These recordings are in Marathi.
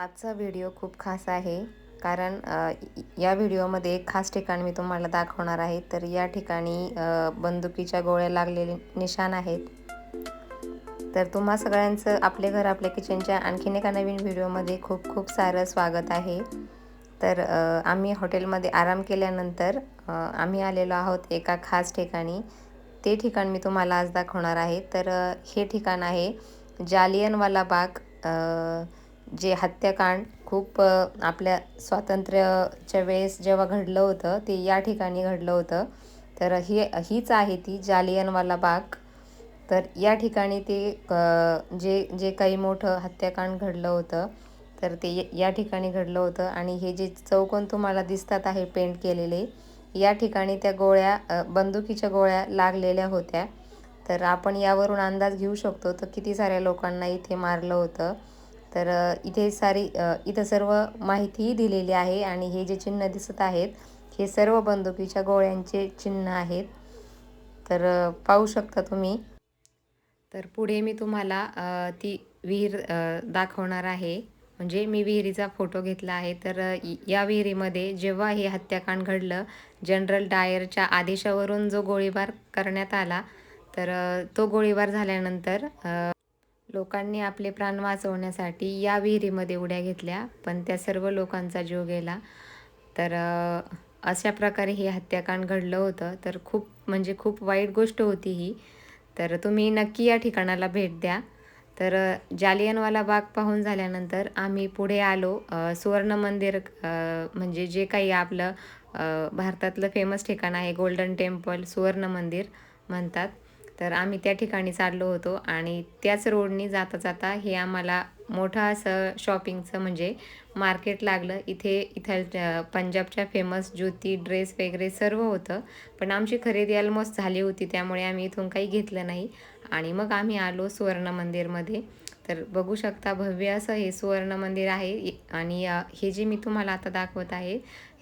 आजचा व्हिडिओ खूप खास आहे. कारण या व्हिडिओमध्ये एक खास ठिकाण मी तुम्हाला दाखवणार आहे. तर या ठिकाणी बंदुकीच्या गोळ्या लागलेले निशाण आहेत. तर तुम्हा सगळ्यांचं आपले घर आपल्या किचनच्या आणखीन एका नवीन व्हिडिओमध्ये खूप खूप सारं स्वागत आहे. तर आम्ही हॉटेलमध्ये आराम केल्यानंतर आम्ही आलेलो आहोत एका खास ठिकाणी. ते ठिकाण मी तुम्हाला आज दाखवणार आहे. तर हे ठिकाण आहे जालियनवाला बाग जे हत्याकांड खूप आपल्या स्वातंत्र्याच्या वेळेस जेव्हा घडलं होतं ते या ठिकाणी घडलं होतं. तर ही हीच आहे ती जालियनवाला बाग. तर या ठिकाणी ते जे जे काही मोठं हत्याकांड घडलं होतं तर ते या ठिकाणी घडलं होतं. आणि हे जे चौकोन तुम्हाला दिसतात आहे पेंट केलेले या ठिकाणी त्या गोळ्या बंदुकीच्या गोळ्या लागलेल्या होत्या. तर आपण यावरून अंदाज घेऊ शकतो तर किती साऱ्या लोकांना इथे मारलं होतं. तर इथे सारी इथं सर्व माहितीही दिलेली आहे आणि हे जे चिन्ह दिसत आहेत हे सर्व बंदुकीच्या गोळ्यांचे चिन्ह आहेत. तर पाहू शकता तुम्ही. तर पुढे मी तुम्हाला ती विहीर दाखवणार आहे. म्हणजे मी विहिरीचा फोटो घेतला आहे. तर या विहिरीमध्ये जेव्हा हे हत्याकांड घडलं जनरल डायरच्या आदेशावरून जो गोळीबार करण्यात आला तर तो गोळीबार झाल्यानंतर लोकांनी आपले प्राण वाचवण्यासाठी या विहिरीमध्ये उड्या घेतल्या पण त्या सर्व लोकांचा जीव गेला. तर अशा प्रकारे हे हत्याकांड घडलं होतं. तर खूप म्हणजे खूप वाईट गोष्ट होती ही. तर तुम्ही नक्की या ठिकाणाला भेट द्या. तर जालियनवाला बाग पाहून झाल्यानंतर आम्ही पुढे आलो. सुवर्ण मंदिर म्हणजे जे काही आपलं भारतातलं फेमस ठिकाण आहे गोल्डन टेम्पल सुवर्ण मंदिर म्हणतात. तर आम्ही त्या ठिकाणी चाललो होतो आणि त्याच रोडनी जाता जाता हे आम्हाला मोठं असं शॉपिंगचं म्हणजे मार्केट लागलं. इथे इथं पंजाबच्या फेमस ज्योती ड्रेस वगैरे सर्व होतं. पण आमची खरेदी ऑलमोस्ट झाली होती त्यामुळे आम्ही इथून काही घेतलं नाही. आणि मग आम्ही आलो सुवर्ण मंदिरमध्ये. तर बघू शकता भव्य असं हे सुवर्ण मंदिर आहे. आणि हे जे मी तुम्हाला आता दाखवत आहे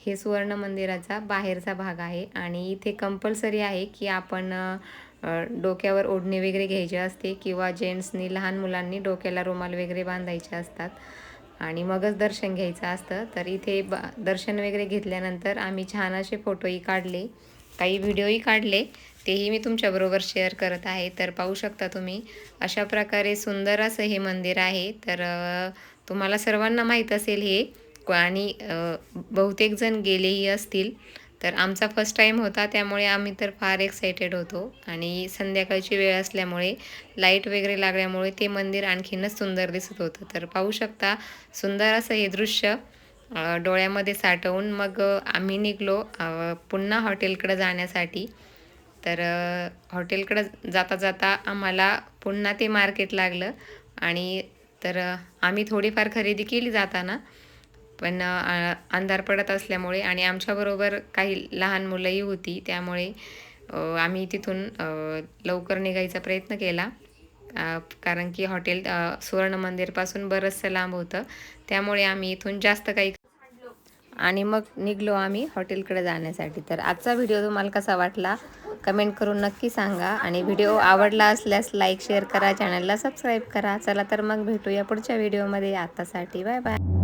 हे सुवर्ण मंदिराचा बाहेरचा भाग आहे. आणि इथे कंपल्सरी आहे की आपण डोक्यावर ओढणी वगैरे घ्यायची असते किंवा जेंट्सनी लहान मुलांनी डोक्याला रुमाल वगैरे बांध बांधायचे असतात. आणि मगच दर्शन घ्यायचं असतं. तर इथे ब दर्शन वगैरे घेतल्यानंतर आम्ही छान असे फोटोही काढले. काही व्हिडिओही काढले. तेही मी तुमच्याबरोबर शेअर करत आहे. तर पाहू शकता तुम्ही अशा प्रकारे सुंदर असं हे मंदिर आहे. तर तुम्हाला सर्वांना माहीत असेल हे. आणि बहुतेक जण गेलेही असतील. तर आमचा फर्स्ट टाईम होता त्यामुळे आम्ही तर फार एक्सायटेड होतो. आणि संध्याकाळची वेळ असल्यामुळे लाइट वगैरे लागल्यामुळे ते मंदिर आणखीनच सुंदर दिसत होतं. तर पाहू शकता सुंदर असं हे दृश्य डोळ्यामध्ये साठवून मग आम्ही निघलो पुन्हा हॉटेलकडं जाण्यासाठी. तर हॉटेलकडं जाता जाता आम्हाला पुन्हा ते मार्केट लागलं. आणि तर आम्ही थोडीफार खरेदी केली जाताना. पण अंधार पडत असल्यामुळे आणि आमच्याबरोबर काही लहान मुलंही होती त्यामुळे आम्ही तिथून लवकर निघायचा प्रयत्न केला. कारण की हॉटेल सुवर्ण मंदिरपासून बरंचसं लांब होतं. त्यामुळे आम्ही इथून जास्त काही आणि मग निघलो आम्ही हॉटेलकडे जाण्यासाठी. तर आजचा व्हिडिओ तुम्हाला कसा वाटला? कमेंट करून नक्की सांगा. आणि व्हिडिओ आवडला असल्यास लाईक शेअर करा. चॅनलला सबस्क्राईब करा. चला तर मग भेटूया पुढच्या व्हिडिओमध्ये आतासाठी. Bye bye.